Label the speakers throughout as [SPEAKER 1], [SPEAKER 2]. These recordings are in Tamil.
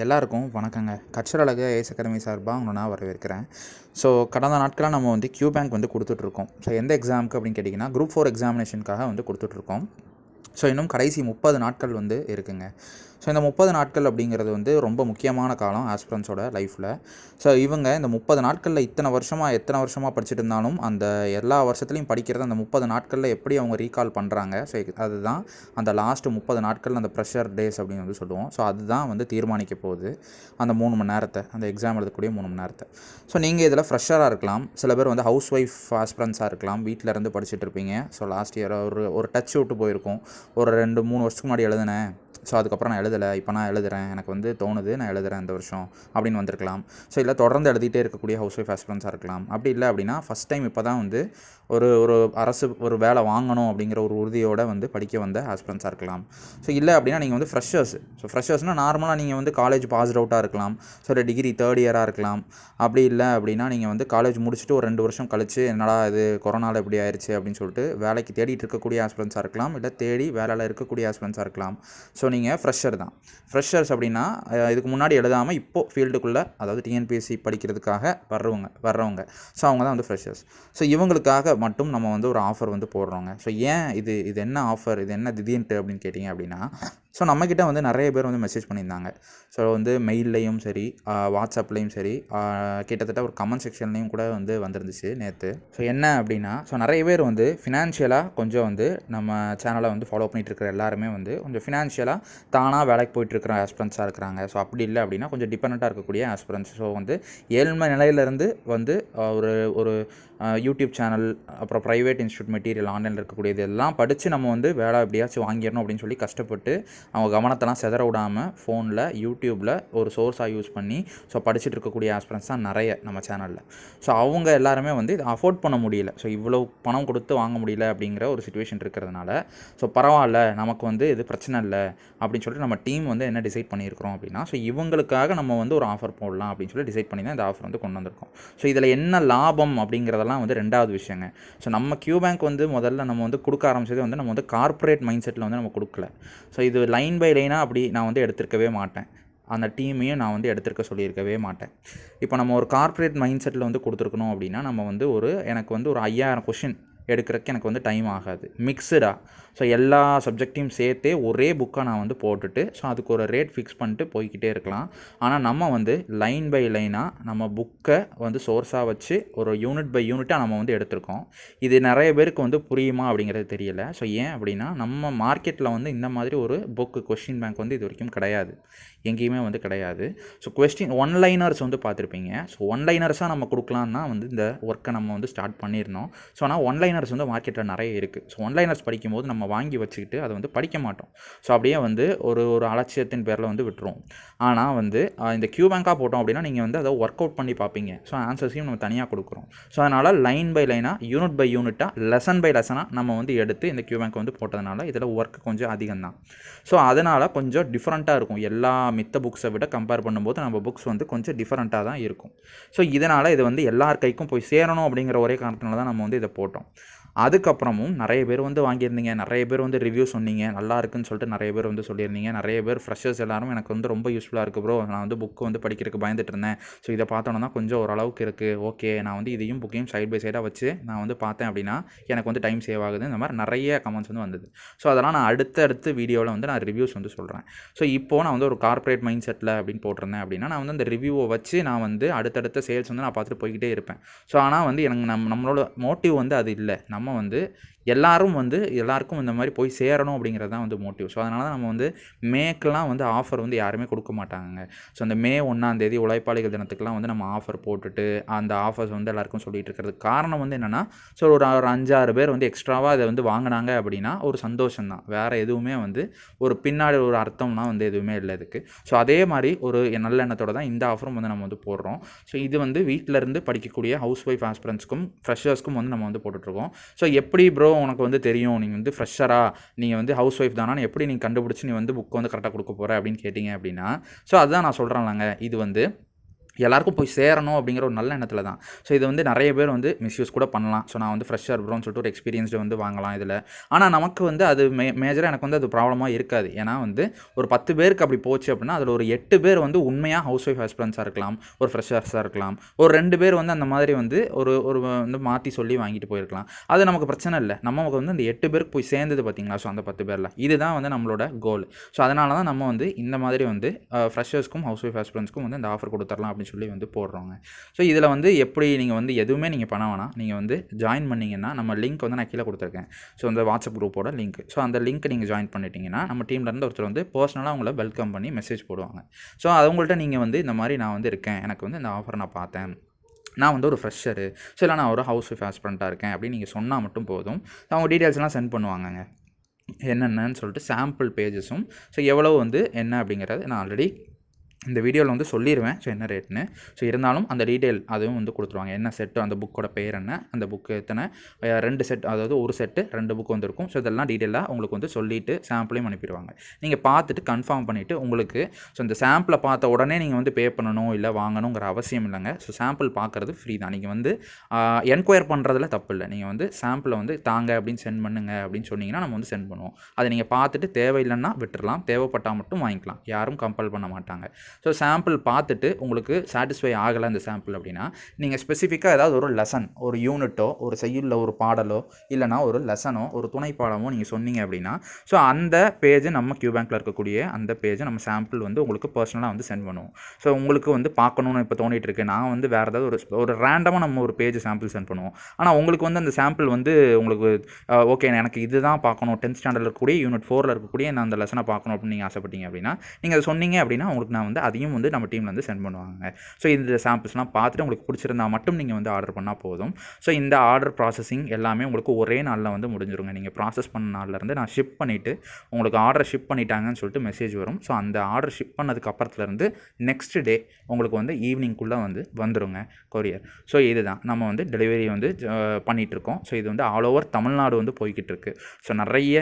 [SPEAKER 1] எல்லாருக்கும் வணக்கங்க. கற்றலகு ஏஸ் அகாடமி சார்பாக உங்களை நான் வரவேற்கிறேன். ஸோ கடந்த நாட்களாக நம்ம வந்து கியூ பேங்க் வந்து கொடுத்துட்ருக்கோம் ஸோ எந்த எக்ஸாமுக்கு அப்படின்னு கேட்டிங்கன்னா குரூப் ஃபோர் எக்ஸாமினேஷனுக்காக வந்து கொடுத்துட்ருக்கோம் ஸோ இன்னும் கடைசி முப்பது நாட்கள் வந்து இருக்குங்க. ஸோ இந்த முப்பது நாட்கள் அப்படிங்கிறது வந்து ரொம்ப முக்கியமான காலம் ஆஸ்பிரன்ஸோட லைஃப்பில் ஸோ இவங்க இந்த முப்பது நாட்களில் இத்தனை வருஷமாக எத்தனை வருஷமாக படிச்சுட்டு இருந்தாலும் அந்த எல்லா வருஷத்துலையும் படிக்கிறத அந்த முப்பது நாட்களில் எப்படி அவங்க ரீகால் பண்ணுறாங்க ஸோ அதுதான் அந்த லாஸ்ட்டு முப்பது நாட்கள் அந்த ப்ரெஷர் டேஸ் அப்படின்னு வந்து சொல்லுவோம். ஸோ அதுதான் வந்து தீர்மானிக்க போகுது. அந்த மூணு மணி நேரத்தை அந்த எக்ஸாம் எழுதக்கூடிய மூணு மணி நேரத்தை. ஸோ நீங்கள் இதில் ஃப்ரெஷராக இருக்கலாம். சில பேர் வந்து ஹவுஸ் ஒய்ஃப் ஆஸ்பிரன்ஸாக இருக்கலாம். வீட்டில் இருந்து படிச்சுட்டு இருப்பீங்க. ஸோ லாஸ்ட் இயர் ஒரு ஒரு டச் விட்டு போயிருக்கும். ஒரு ரெண்டு மூணு வருஷத்துக்கு முன்னாடி எழுதினேன். ஸோ அதுக்கப்புறம் நான் எழுதலை. இப்போ நான் எழுதுறேன். எனக்கு வந்து தோணுது நான் எழுதுறேன் இந்த வருஷம் அப்படின்னு வந்திருக்கலாம். ஸோ இல்லை தொடர்ந்து எழுதிட்டே இருக்கக்கூடிய ஹவுஸ் ஒய்ஃப் ஆஸ்பிரன்ஸாக இருக்கலாம். அப்படி இல்லை அப்படின்னா ஃபஸ்ட் டைம் இப்போ தான் வந்து ஒரு ஒரு அரசு ஒரு வேலை வாங்கணும் அப்படிங்கிற ஒரு உறுதியோடு வந்து படிக்க வந்த ஆஸ்பிரன்ஸாக இருக்கலாம். ஸோ இல்லை அப்படின்னா நீங்கள் வந்து ஃப்ரெஷர்ஸ் ஸோ ஃப்ரெஷர்ஸ்னால் நார்மலாக நீங்கள் வந்து காலேஜ் பாஸ்ட் அவுட்டாக இருக்கலாம். ஸோ இல்லை டிகிரி தேர்ட் இயராக இருக்கலாம். அப்படி இல்லை அப்படின்னா நீங்கள் வந்து காலேஜ் முடிச்சுட்டு ஒரு ரெண்டு வருஷம் கழிச்சு என்னடா இது கொரோனாவில் இப்படி ஆயிடுச்சு அப்படின்னு சொல்லிட்டு வேலைக்கு தேடிட்டு இருக்கக்கூடிய ஆஸ்பிரன்ஸாக இருக்கலாம். இல்லை தேடி வேலையில் இருக்கக்கூடிய ஆஸ்பிரன்ஸாக இருக்கலாம். ஸோ நீங்கள் ஃப்ரெஷர் தான். ஃப்ரெஷர்ஸ் அப்படின்னா இதுக்கு முன்னாடி எழுதாமல் இப்போது ஃபீல்டுக்குள்ளே அதாவது டிஎன்பிஎஸ்சி படிக்கிறதுக்காக வர்றவங்க வர்றவங்க. ஸோ அவங்க தான் வந்து ஃப்ரெஷர்ஸ் ஸோ இவங்களுக்காக மட்டும் நம்ம வந்து ஒரு ஆஃபர் வந்து போடுறோங்க. ஸோ ஏன் இது இது என்ன ஆஃபர் இது என்ன திடீர்னு அப்படின்னு கேட்டிங்க அப்படின்னா ஸோ நம்மக்கிட்ட வந்து நிறைய பேர் வந்து மெசேஜ் பண்ணியிருந்தாங்க. ஸோ வந்து மெயில்லையும் சரி வாட்ஸ்அப்லேயும் சரி கிட்டத்தட்ட ஒரு கமெண்ட் செக்ஷன்லேயும் கூட வந்து வந்திருந்துச்சு நேற்று ஸோ என்ன அப்படின்னா ஸோ நிறைய பேர் வந்து ஃபினான்ஷியலாக கொஞ்சம் வந்து நம்ம சேனலை வந்து ஃபாலோ பண்ணிகிட்டு இருக்கிற எல்லாருமே வந்து கொஞ்சம் ஃபினான்ஷியலாக தானாக வேலைக்கு போயிட்டுருக்கிற ஆஸ்பிரன்ஸாக இருக்கிறாங்க. ஸோ அப்படி இல்லை அப்படின்னா கொஞ்சம் டிபெண்ட்டாக இருக்கக்கூடிய ஆஸ்பிரன்ஸ் ஸோ வந்து ஏழ்மை நிலையிலேருந்து வந்து ஒரு ஒரு யூடியூப் சேனல் அப்புறம் ப்ரைவேட் இன்ஸ்டியூட் மெட்டீரியல் ஆன்லைனில் இருக்கக்கூடியது எல்லாம் படித்து நம்ம வந்து வேலை எப்படியாச்சும் வாங்கிடணும் அப்படின்னு சொல்லி கஷ்டப்பட்டு அவங்க கவனத்தெல்லாம் செதற விடாமல் ஃபோனில் யூடியூப்பில் ஒரு சோர்ஸாக யூஸ் பண்ணி ஸோ படிச்சுட்டு இருக்கக்கூடிய ஆஸ்பிரன்ஸ் தான் நிறைய நம்ம சேனலில் ஸோ அவங்க எல்லாருமே வந்து இதை அஃபோர்ட் பண்ண முடியல. ஸோ இவ்வளோ பணம் கொடுத்து வாங்க முடியல அப்படிங்கிற ஒரு சுச்சுவேஷன் இருக்கிறதுனால ஸோ பரவாயில்ல நமக்கு வந்து இது பிரச்சனை இல்லை அப்படின்னு சொல்லிட்டு நம்ம டீம் வந்து என்ன டிசைட் பண்ணியிருக்கிறோம் அப்படின்னா ஸோ இவங்களுக்காக நம்ம வந்து ஒரு ஆஃபர் போடலாம் அப்படின்னு சொல்லி டிசைட் பண்ணி தான் இந்த ஆஃபர் வந்து கொண்டு வந்திருக்கோம். ஸோ இதில் என்ன லாபம் அப்படிங்கிறதெல்லாம் வந்து ரெண்டாவது விஷயங்க. ஸோ நம்ம கியூ பேங்க் வந்து முதல்ல நம்ம வந்து கொடுக்க ஆரம்பிச்சது வந்து நம்ம வந்து கார்ப்பரேட் மைண்ட் செட்டில் வந்து நம்ம கொடுக்கல. ஸோ இது லைன் பை லைனாக அப்படி நான் வந்து எடுத்திருக்கவே மாட்டேன். அந்த டீமையும் நான் வந்து எடுத்திருக்க சொல்லியிருக்கவே மாட்டேன். இப்போ நம்ம ஒரு கார்ப்பரேட் மைண்ட் செட்டில் வந்து கொடுத்துருக்கணும் அப்படின்னா நம்ம வந்து ஒரு எனக்கு வந்து ஒரு ஐயாயிரம் கொஷின் எடுக்கிறதுக்கு எனக்கு வந்து டைம் ஆகாது. மிக்சடாக ஸோ எல்லா சப்ஜெக்டையும் சேர்த்தே ஒரே புக்காக நான் வந்து போட்டுட்டு ஸோ அதுக்கு ஒரு ரேட் ஃபிக்ஸ் பண்ணிட்டு போய்க்கிட்டே இருக்கலாம். ஆனால் நம்ம வந்து லைன் பை லைனாக நம்ம புக்கை வந்து சோர்ஸாக வச்சு ஒரு யூனிட் பை யூனிட்டாக நம்ம வந்து எடுத்திருக்கோம். இது நிறைய பேருக்கு வந்து புரியுமா அப்படிங்கிறது தெரியல. ஸோ ஏன் அப்படின்னா நம்ம மார்க்கெட்டில் வந்து இந்த மாதிரி ஒரு புக்கு கொஷின் பேங்க் வந்து இது வரைக்கும் கிடையாது. எங்கேயுமே வந்து கிடையாது. ஸோ கொஸ்டின் ஒன் லைனர்ஸ் வந்து பார்த்துருப்பீங்க. ஸோ ஒன் லைனர்ஸாக நம்ம கொடுக்கலான்னா வந்து இந்த ஒர்க்கை நம்ம வந்து ஸ்டார்ட் பண்ணியிருந்தோம் ஸோ ஆனால் ஒன் லைனர்ஸ் வந்து மார்க்கெட்டில் நிறைய இருக்குது ஸோ ஒன் லைனர்ஸ் படிக்கும்போது நம்ம வாங்கி வச்சுக்கிட்டு அதை வந்து படிக்க மாட்டோம். ஸோ அப்படியே வந்து ஒரு ஒரு அலட்சியத்தின் பேரில் வந்து விட்டுருவோம். ஆனால் வந்து இந்த கியூ பேங்காக போட்டோம் அப்படின்னா நீங்கள் வந்து அதை ஒர்க் அவுட் பண்ணி பார்ப்பீங்க. ஸோ ஆன்சர்ஸையும் நம்ம தனியாக கொடுக்குறோம். ஸோ அதனால் லைன் பை லைனாக யூனிட் பை யூனிட்டாக லெசன் பை லெசனாக நம்ம வந்து எடுத்து இந்த கியூ பேங்க் வந்து போட்டதுனால இதில் ஒர்க் கொஞ்சம் அதிகம் தான் ஸோ அதனால் கொஞ்சம் டிஃப்ரெண்ட்டாக இருக்கும். எல்லா மித்த புக்ஸை விட கம்பேர் பண்ணும்போது நம்ம புக்ஸ் வந்து கொஞ்சம் டிஃப்ரெண்ட்டாக தான் இருக்கும். ஸோ இதனால் இது வந்து எல்லார் கைக்கும் போய் சேரணும் அப்படிங்கிற ஒரே காரணத்தினால தான் நம்ம வந்து இதை போட்டோம். அதுக்கப்புறமும் நிறைய பேர் வந்து வாங்கியிருந்தீங்க நிறைய பேர் வந்து ரிவ்யூ சொன்னீங்க நல்லா இருக்குன்னு சொல்லிட்டு நிறைய பேர் வந்து சொல்லியிருந்தீங்க நிறைய பேர் ஃப்ரெஷர்ஸ் எல்லாரும் எனக்கு வந்து ரொம்ப யூஸ்ஃபுல்லாக இருக்குது ப்ரோ நான் வந்து புக்கு வந்து படிக்கிறதுக்கு பயந்துட்டு இருந்தேன். ஸோ இதை பார்த்தோன்னா கொஞ்சம் ஓரளவுக்கு இருக்குது ஓகே நான் வந்து இதையும் புக்கையும் சைட் பை சைடாக வச்சு நான் வந்து பார்த்தேன் அப்படின்னா எனக்கு வந்து டைம் சேவ் ஆகுது. இந்த மாதிரி நிறைய கமெண்ட்ஸ் வந்து வந்தது. ஸோ அதெல்லாம் நான் அடுத்தடுத்து வீடியோவில் வந்து நான் ரிவ்யூஸ் வந்து சொல்கிறேன் ஸோ இப்போது நான் வந்து ஒரு கார்ப்பரேட் மைண்ட் செட்டில் அப்படின்னு போட்டிருந்தேன் அப்படின்னா நான் வந்து அந்த ரிவ்யூவை வச்சு நான் வந்து அடுத்தடுத்த சேல்ஸ் வந்து நான் பார்த்துட்டு போய்கிட்டே இருப்பேன். ஸோ ஆனால் வந்து எனக்கு நம் நம்மளோட மோட்டிவ் வந்து அது இல்லை. நம்ம அம்மா வந்து எல்லாரும் வந்து எல்லாருக்கும் இந்த மாதிரி போய் சேரணும் அப்படிங்கிறது தான் வந்து மோட்டிவ் ஸோ அதனால தான் நம்ம வந்து மேக்கெலாம் வந்து ஆஃபர் வந்து யாருமே கொடுக்க மாட்டாங்க ஸோ அந்த மே ஒன்றாந்தேதி உழைப்பாளிகள் தினத்துக்குலாம் வந்து நம்ம ஆஃபர் போட்டுட்டு அந்த ஆஃபர்ஸ் வந்து எல்லாருக்கும் சொல்லிட்டு இருக்கிறது. காரணம் வந்து என்னென்னா ஸோ ஒரு ஒரு அஞ்சாறு பேர் வந்து எக்ஸ்ட்ராவாக அதை வந்து வாங்கினாங்க அப்படின்னா ஒரு சந்தோஷம் தான். வேறு எதுவுமே வந்து ஒரு பின்னாடி ஒரு அர்த்தம்லாம் வந்து எதுவுமே இல்லை இதுக்கு. ஸோ அதே மாதிரி ஒரு நல்ல எண்ணத்தோட தான் இந்த ஆஃபரும் வந்து நம்ம வந்து போடுறோம். ஸோ இது வந்து வீட்டில் இருந்து படிக்கக்கூடிய ஹவுஸ் ஒய்ஃப் ஆஸ்பிரன்ஸ்க்கும் ஃப்ரெஷர்ஸ்க்கும் வந்து நம்ம வந்து போட்டுட்ருக்கோம் ஸோ எப்படி ப்ரோ உனக்கு வந்து தெரியும். நீங்கள் வந்து ஃப்ரெஷராக நீங்கள் வந்து ஹவுஸ் ஒய்ஃப் தானா எப்படி நீங்கள் கண்டுபிடிச்சி நீ வந்து புக் வந்து கரெக்டாக கொடுக்க போகிற அப்படின்னு கேட்டிங்க அப்படின்னா ஸோ அதுதான் நான் சொல்கிறேன்லங்க இது வந்து எல்லாருக்கும் போய் சேரணும் அப்படிங்கிற ஒரு நல்ல எண்ணத்தில் தான். ஸோ இது வந்து நிறைய பேர் வந்து மிஸ்யூஸ் கூட பண்ணலாம். ஸோ நான் வந்து ஃப்ரெஷ்ஷாக இருக்கிறோம்னு சொல்லிட்டு ஒரு எக்ஸ்பீரியன்ஸ்டு வந்து வாங்கலாம் இதில். ஆனால் நமக்கு வந்து அது மே மேஜராக எனக்கு வந்து அது ப்ராப்ளமாக இருக்காது. ஏன்னா வந்து ஒரு பத்து பேருக்கு அப்படி போச்சு அப்படின்னா அதில் ஒரு எட்டு பேர் வந்து உண்மையாக ஹவுஸ் ஒய்ஃப் ஹஸ்பண்ட்ஸாக இருக்கலாம் ஒரு ஃப்ரெஷ்ஷர்ஸாக இருக்கலாம் ஒரு ரெண்டு பேர் வந்து அந்த மாதிரி வந்து ஒரு ஒரு வந்து மாற்றி சொல்லி வாங்கிட்டு போயிருக்கலாம். அது நமக்கு பிரச்சனை இல்லை. நமக்கு வந்து அந்த எட்டு பேருக்கு போய் சேர்ந்தது பார்த்தீங்களா ஸோ அந்த பத்து பேரில். இதுதான் வந்து நம்மளோட கோல் ஸோ அதனால தான் நம்ம வந்து இந்த மாதிரி வந்து ஃப்ரெஷர்ஸ்க்கும் ஹவுஸ் ஒய்ஃப் ஹஸ்பண்ட்ஸ்க்கும் வந்து இந்த ஆஃபர் கொடுத்துடலாம் அப்படின்னு சொல்லி வந்து போடுறோங்க. ஸோ இதில் வந்து எப்படி நீங்கள் வந்து எதுவுமே நீங்கள் பண்ண வேணாம். நீங்கள் வந்து ஜாயின் பண்ணிங்கன்னா நம்ம லிங்க் வந்து நான் கீழே கொடுத்துருக்கேன். ஸோ அந்த வாட்ஸ்அப் குரூப்போட லிங்க் ஸோ அந்த லிங்க் நீங்கள் ஜாயின் பண்ணிட்டீங்கன்னா நம்ம டீம்லேருந்து ஒருத்தர் வந்து பர்சனலாக உங்களை வெல்கம் பண்ணி மெசேஜ் போடுவாங்க. ஸோ அவங்கள்ட்ட நீங்கள் வந்து இந்த மாதிரி நான் வந்து இருக்கேன். எனக்கு வந்து இந்த ஆஃபர் நான் பார்த்தேன். நான் வந்து ஒரு ஃப்ரெஷரு ஸோ இல்லை நான் ஒரு ஹவுஸ் ஒய்ஃப் ஹஸ்பண்டாக இருக்கேன் அப்படின்னு நீங்கள் சொன்னால் மட்டும் போதும். அவங்க டீட்டெயில்ஸ்லாம் சென்ட் பண்ணுவாங்கங்க. என்னென்னு சொல்லிட்டு சாம்பிள் பேஜஸும் ஸோ எவ்வளோ வந்து என்ன அப்படிங்கிறது நான் ஆல்ரெடி இந்த வீடியோவில் வந்து சொல்லிடுவேன் ஸோ என்ன ரேட்னு ஸோ இருந்தாலும் அந்த டீட்டெயில் அதுவும் வந்து கொடுத்துருவாங்க. என்ன செட்டு அந்த புக்கோட பேர் என்ன அந்த புக்கு எத்தனை ரெண்டு செட் அதாவது ஒரு செட்டு ரெண்டு புக் வந்திருக்கும். ஸோ இதெல்லாம் டீட்டெயிலாக உங்களுக்கு வந்து சொல்லிவிட்டு சாம்பிளையும் அனுப்பிடுவாங்க. நீங்கள் பார்த்துட்டு கன்ஃபார்ம் பண்ணிவிட்டு உங்களுக்கு ஸோ இந்த சாம்பிளை பார்த்த உடனே நீங்கள் வந்து பே பண்ணணும் இல்லை வாங்கணுங்கிற அவசியம் இல்லைங்க. ஸோ சாம்பிள் பார்க்குறது ஃப்ரீ தான். நீங்கள் வந்து என்கொயர் பண்ணுறதுல தப்பு இல்லை. நீங்கள் வந்து சாம்பிளை வந்து தாங்க அப்படின்னு சென்ட் பண்ணுங்க அப்படின்னு சொன்னீங்கன்னா நம்ம வந்து சென்ட் பண்ணுவோம். அதை நீங்கள் பார்த்துட்டு தேவையில்லைன்னா விட்டுறலாம். தேவைப்பட்டால் மட்டும் வாங்கிக்கலாம். யாரும் கம்பல் பண்ண மாட்டாங்க. ஸோ சாம்பிள் பார்த்துட்டு உங்களுக்கு சாட்டிஸ்ஃபை ஆகலை அந்த சாம்பிள் அப்படின்னா நீங்கள் ஸ்பெசிஃபிக்காக ஏதாவது ஒரு லெசன் ஒரு யூனிட்டோ ஒரு செய்யுள்ள ஒரு பாடலோ இல்லைனா ஒரு லெசனோ ஒரு துணை பாடமோ நீங்கள் சொன்னீங்க அப்படின்னா ஸோ அந்த பேஜ் நம்ம கியூ பேங்க்கில் இருக்கக்கூடிய அந்த பேஜை நம்ம சாம்பிள் வந்து உங்களுக்கு பர்சனலாக வந்து சென்ட் பண்ணுவோம். ஸோ உங்களுக்கு வந்து பார்க்கணுன்னு இப்போ தோணிட்டு இருக்கு. நான் வந்து வேறு ஏதாவது ஒரு ஒரு ரேண்டமாக நம்ம ஒரு பேஜ் சாம்பிள் சென்ட் பண்ணுவோம். ஆனால் உங்களுக்கு வந்து அந்த சாம்பிள் வந்து உங்களுக்கு ஓகே எனக்கு இதுதான் பார்க்கணும். டென்த் ஸ்டாண்டர்டில் இருக்கக்கூடிய யூனிட் ஃபோரில் இருக்கக்கூடிய நான் அந்த லெசனை பார்க்கணும் அப்படின்னு நீங்கள் ஆசைப்பட்டீங்க அப்படின்னா நீங்கள் அதை சொன்னீங்க அப்படின்னா உங்களுக்கு நான் வந்து அதையும் வந்து நம்ம டீமில் வந்து சென்ட் பண்ணுவாங்க. ஸோ இந்த சாம்பிள்ஸ்லாம் பார்த்துட்டு உங்களுக்கு பிடிச்சிருந்தா மட்டும் நீங்கள் வந்து ஆர்டர் பண்ணால் போதும். ஸோ இந்த ஆர்டர் ப்ராசஸிங் எல்லாமே உங்களுக்கு ஒரே நாளில் வந்து முடிஞ்சிருங்க. நீங்கள் ப்ராசஸ் பண்ண நாள்லேருந்து நான் ஷிப் பண்ணிவிட்டு உங்களுக்கு ஆர்டர் ஷிப் பண்ணிட்டாங்கன்னு சொல்லிட்டு மெசேஜ் வரும். ஸோ அந்த ஆர்டர் ஷிப் பண்ணதுக்கு அப்புறத்துலேருந்து நெக்ஸ்ட் டே உங்களுக்கு வந்து ஈவினிங்குள்ளே வந்து வந்துருங்க கொரியர் ஸோ இதுதான். நம்ம வந்து டெலிவரி வந்து பண்ணிகிட்ருக்கோம் ஸோ இது வந்து ஆல் ஓவர் தமிழ்நாடு வந்து போய்கிட்டு இருக்கு. ஸோ நிறைய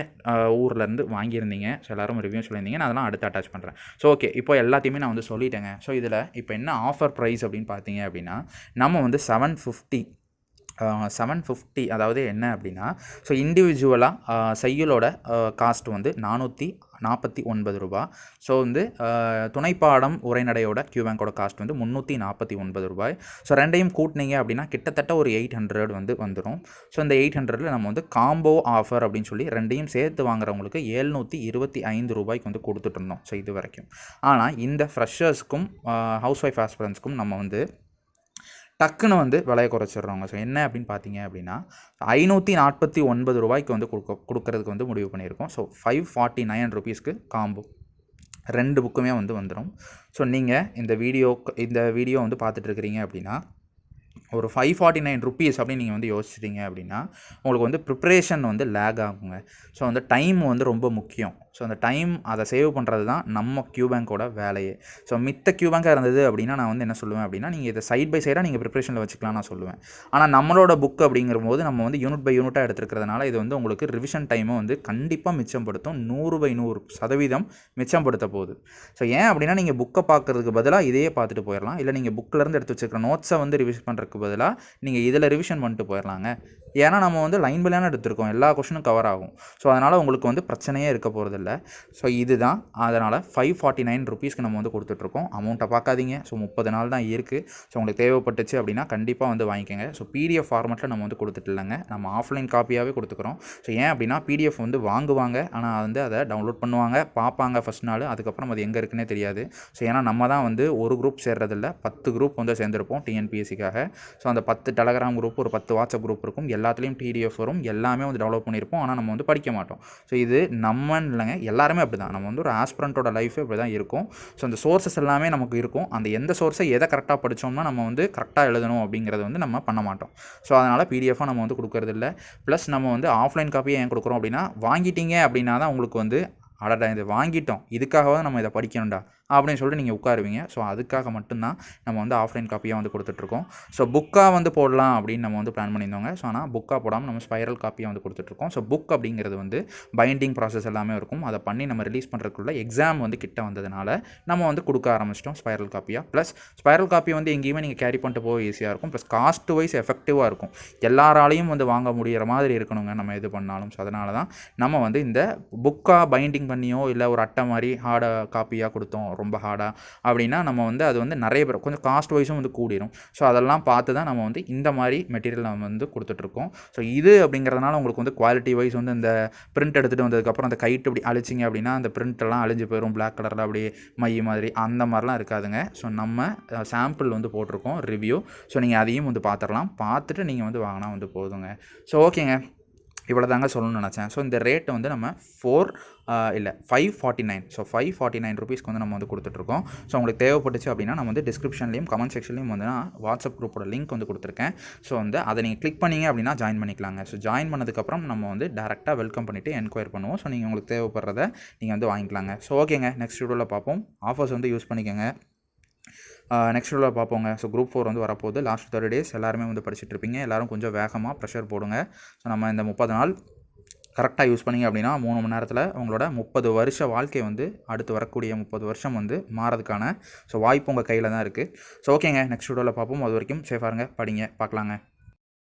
[SPEAKER 1] ஊர்லேருந்து வாங்கியிருந்தீங்க. ஸோ எல்லாரும் ரிவ்யூ சொல்லியிருந்தீங்க. நான் அதெல்லாம் அடுத்து அட்டாச் பண்ணுறேன் ஸோ ஓகே இப்போ எல்லாத்தையுமே நான் வந்து சொல்லிட்டேங்க. ஸோ இதில் இப்போ என்ன ஆஃபர் ப்ரைஸ் அப்படின்னு பார்த்தீங்க அப்படின்னா நம்ம வந்து செவன் ஃபிஃப்டி செவன் ஃபிஃப்டி அதாவது என்ன அப்படின்னா ஸோ இண்டிவிஜுவலாக செய்யுளோட காஸ்ட் வந்து நானூற்றி நாற்பத்தி ஒன்பது ரூபா. ஸோ வந்து துணைப்பாடம் உரைநடையோட கியூ பேங்கோட காஸ்ட் வந்து முந்நூற்றி நாற்பத்தி ஒன்பது ரூபாய். ஸோ ரெண்டையும் கூட்டினீங்க அப்படின்னா கிட்டத்தட்ட ஒரு எயிட் ஹண்ட்ரட் வந்து வந்துடும் ஸோ இந்த எயிட் ஹண்ட்ரடில் நம்ம வந்து காம்போ ஆஃபர் அப்படின்னு சொல்லி ரெண்டையும் சேர்த்து வாங்குறவங்களுக்கு ஏழ்நூற்றி இருபத்தி ஐந்து ரூபாய்க்கு வந்து கொடுத்துட்டு ஸோ இது வரைக்கும். ஆனால் இந்த ஃப்ரெஷர்ஸ்க்கும் ஹவுஸ் ஒய்ஃப் ஆஸ்பிரன்ஸ்க்கும் நம்ம வந்து டக்குன்னு வந்து விலையை குறைச்சிடுறாங்க ஸோ என்ன அப்படின்னு பார்த்தீங்க அப்படின்னா ஐநூற்றி நாற்பத்தி ஒன்பது ரூபாய்க்கு வந்து கொடுக்க கொடுக்கறதுக்கு வந்து முடிவு பண்ணியிருக்கோம். ஸோ ஃபைவ் ஃபார்ட்டி நைன் ருபீஸ்க்கு காம்போ. ரெண்டு புக்குமே வந்து வந்துடும் ஸோ நீங்கள் இந்த வீடியோ இந்த வீடியோ வந்து பார்த்துட்ருக்கிறீங்க அப்படின்னா ஒரு ஃபைவ் ஃபார்ட்டி நைன் ருபீஸ் அப்படின்னு நீங்கள் வந்து யோசிச்சிட்டீங்க அப்படின்னா உங்களுக்கு வந்து ப்ரிப்ரேஷன் வந்து லேக் ஆகுங்க. ஸோ அந்த டைம் வந்து ரொம்ப முக்கியம். ஸோ அந்த டைம் அதை சேவ் பண்ணுறது தான் நம்ம க்யூ பேங்க்கோட வேலையே. ஸோ மித்த க்யூ பேங்காக இருந்தது அப்படின்னா நான் வந்து என்ன சொல்லுவேன் அப்படின்னா நீங்கள் இதை சைட் பை சைடாக நீங்கள் ப்ரிப்ரேஷனில் வச்சுக்கலாம் நான் சொல்லுவேன். ஆனால் நம்மளோட புக் அப்படிங்கிற போது நம்ம வந்து யூனிட் பை யூனிட்டாக எடுத்துருக்கிறதுனால இது வந்து உங்களுக்கு ரிவிஷன் டைமை வந்து கண்டிப்பாக மிச்சப்படுத்தும். நூறு பை நூறு சதவீதம் மிச்சப்படுத்த போகுது. ஸோ ஏன் அப்படின்னா நீங்கள் புக்கை பார்க்குறதுக்கு பதிலாக இதையே பார்த்துட்டு போயிடலாம் இல்லை நீங்கள் புக்கிலேருந்து எடுத்து வச்சுருக்க நோட்ஸை வந்து ரிவிஷன் பண்ணுறதுக்கு பதிலாக நீங்கள் இதில் ரிவிஷன் பண்ணிட்டு போயிடலாங்க ஏன்னா நம்ம வந்து லைன் பை எடுத்திருக்கோம். எல்லா கொஷனும் கவர் ஆகும். ஸோ அதனால் உங்களுக்கு வந்து பிரச்சனையே இருக்க போகிறதில்ல ஸோ இதுதான். அதனால் ஃபைவ் ஃபார்ட்டி நைன் ருபீஸ்க்கு நம்ம வந்து கொடுத்துட்ருக்கோம். அமௌண்ட்டை பார்க்காதீங்க. ஸோ முப்பது நாள் தான் இருக்குது ஸோ உங்களுக்கு தேவைப்பட்டுச்சு அப்படின்னா கண்டிப்பாக வந்து வாங்கிக்கோங்க. ஸோ பிடிஎஃப் ஃபார்மெட்டில் நம்ம வந்து கொடுத்துட்டு இல்லைங்க. நம்ம ஆஃப்லைன் காப்பியாகவே கொடுத்துக்கிறோம். ஸோ ஏன் அப்படின்னா பிடிஎஃப் வந்து வாங்குவாங்க. ஆனால் வந்து அதை டவுன்லோட் பண்ணுவாங்க. பார்ப்பாங்க ஃபஸ்ட் நாள். அதுக்கப்புறம் அது எங்கே இருக்குன்னே தெரியாது. ஸோ ஏன்னா நம்ம தான் வந்து ஒரு குரூப் சேர்றதில்ல. பத்து குரூப் வந்து சேர்ந்துருப்போம் டிஎன்பிஎஸ்சிக்காக ஸோ அந்த பத்து டெலகிராம் குரூப் ஒரு பத்து வாட்ஸ்அப் குரூப் இருக்கும். எல்லாத்துலேயும் டிடிஎஃப் வரும். எல்லாமே வந்து டெவலப் பண்ணியிருப்போம். ஆனால் நம்ம வந்து படிக்க மாட்டோம். ஸோ இது நம்ம இல்லைங்க எல்லாருமே அப்படி தான் நம்ம வந்து ஒரு ஆஸ்பிரண்ட்டோட லைஃபே இப்படி தான் இருக்கும். ஸோ அந்த சோர்சஸ் எல்லாமே நமக்கு இருக்கும். அந்த எந்த சோர்ஸை எதை கரெக்டாக படித்தோம்னா நம்ம வந்து கரெக்டாக எழுதணும் அப்படிங்கிறத வந்து நம்ம பண்ண மாட்டோம். ஸோ அதனால் பிடிஎஃபாக நம்ம வந்து கொடுக்கறது இல்லை ப்ளஸ் நம்ம வந்து ஆஃப்லைன் காப்பியை ஏன் கொடுக்குறோம் அப்படின்னா வாங்கிட்டீங்க அப்படின்னா தான் உங்களுக்கு வந்து அடடா இது வாங்கிட்டோம். இதுக்காகவே நம்ம இதை படிக்கணும்டா. அப்படின்னு சொல்லிட்டு நீங்கள் உட்காருவீங்க. ஸோ அதுக்காக மட்டும்தான் நம்ம வந்து ஆஃப்லைன் காப்பியாக வந்து கொடுத்துட்ருக்கோம். ஸோ புக்காக வந்து போடலாம் அப்படின்னு நம்ம வந்து பிளான் பண்ணியிருந்தோங்க. ஸோ ஆனால் புக்காக போடாமல் நம்ம ஸ்பைரல் காப்பியாக வந்து கொடுத்துட்ருக்கோம். ஸோ புக் அப்படிங்கிறது வந்து பைண்டிங் ப்ராசஸ் எல்லாமே இருக்கும். அதை பண்ணி நம்ம ரிலீஸ் பண்ணுறதுக்குள்ள எக்ஸாம் வந்து கிட்ட வந்ததுனால நம்ம வந்து கொடுக்க ஆரம்பிச்சிட்டோம் ஸ்பைரல் காப்பியாக ப்ளஸ் ஸ்பைரல் காப்பி வந்து எங்கேயுமே நீங்கள் கேரி பண்ணிட்டு போக ஈஸியாக இருக்கும். ப்ளஸ் காஸ்ட் வைஸ் எஃபெக்டிவாக இருக்கும். எல்லாராலையும் வந்து வாங்க முடிகிற மாதிரி இருக்கணுங்க நம்ம இது பண்ணாலும். ஸோ அதனால தான் நம்ம வந்து இந்த புக்காக பைண்டிங் பண்ணியோ இல்லை ஒரு அட்டை மாதிரி ஹார்டாக காப்பியாக கொடுத்தோம் ரொம்ப ஹார்டாக அப்படின்னா நம்ம வந்து அது வந்து நிறைய பேர் கொஞ்சம் காஸ்ட் வைஸும் வந்து கூடிரும். ஸோ அதெல்லாம் பார்த்து தான் நம்ம வந்து இந்த மாதிரி மெட்டீரியல் நம்ம வந்து கொடுத்துட்ருக்கோம். ஸோ இது அப்படிங்கிறதுனால உங்களுக்கு வந்து குவாலிட்டி வைஸ் வந்து இந்த பிரிண்ட் எடுத்துகிட்டு வந்ததுக்கப்புறம் அந்த கைட்டு இப்படி அழிச்சிங்க அப்படின்னா அந்த பிரிண்ட்டெல்லாம் அழிஞ்சு போயிடும் பிளாக் கலரில் அப்படியே மை மாதிரி அந்த மாதிரிலாம் இருக்காதுங்க. ஸோ நம்ம சாம்பிள் வந்து போட்டிருக்கோம் ரிவ்யூ ஸோ நீங்கள் அதையும் வந்து பார்த்துடலாம். பார்த்துட்டு நீங்கள் வந்து வாங்கினா வந்து போதுங்க. ஸோ ஓகேங்க இவ்வளோ தாங்க சொல்லணும்னு நினச்சேன். ஸோ இந்த ரேட்டை வந்து நம்ம ஃபோர் இல்லை five forty nine so five forty nine ருபீஸ்க்கு வந்து நம்ம வந்து கொடுத்துட்ருக்கோம். ஸோ உங்களுக்கு தேவைப்பட்டுச்சு அப்படின்னா நம்ம வந்து டிஸ்கிரிப்ஷன்லேயும் கமெண்ட் செக்ஷன்லேயும் வந்து நான் வாட்ஸ்அப் குரூப்போட லிங்க் வந்து கொடுத்துருக்கேன். ஸோ வந்து அதை நீங்கள் கிளிக் பண்ணீங்க அப்படின்னா ஜாயின் பண்ணிக்கலாங்க. ஸோ ஜாயின் பண்ணதுக்கப்புறம் நம்ம வந்து டேரெக்டாக வெல்கம் பண்ணிவிட்டு என்கொயர் பண்ணுவோம். ஸோ நீங்கள் உங்களுக்கு தேவைப்படுறத நீங்கள் வந்து வாங்கிக்கலாங்க. ஸோ ஓகேங்க நெக்ஸ்ட் வீடியோவில் பார்ப்போம். ஆஃபர்ஸ் வந்து யூஸ் பண்ணிக்கோங்க. நெக்ஸ்ட் ரோவில் பார்ப்போங்க. ஸோ குரூப் ஃபோர் வந்து வரப்போகுது. லாஸ்ட் தேர்ட் டேஸ் எல்லாருமே வந்து படிச்சுட்டு இருப்பீங்க எல்லாரும் கொஞ்சம் வேகமாக ப்ரெஷர் போடுங்க. ஸோ நம்ம இந்த முப்பது நாள் கரெக்டாக யூஸ் பண்ணீங்க அப்படின்னா மூணு மணி நேரத்தில் உங்களோட முப்பது வருஷ வாழ்க்கை வந்து அடுத்து வரக்கூடிய முப்பது வருஷம் வந்து மாறதுக்கான ஸோ வாய்ப்பு உங்கள் கையில் தான் இருக்குது ஸோ ஓகேங்க நெக்ஸ்ட் வீடியோவில் பார்ப்போம். அது வரைக்கும் சேஃபாக இருங்க. படிங்க. பார்க்கலாங்க.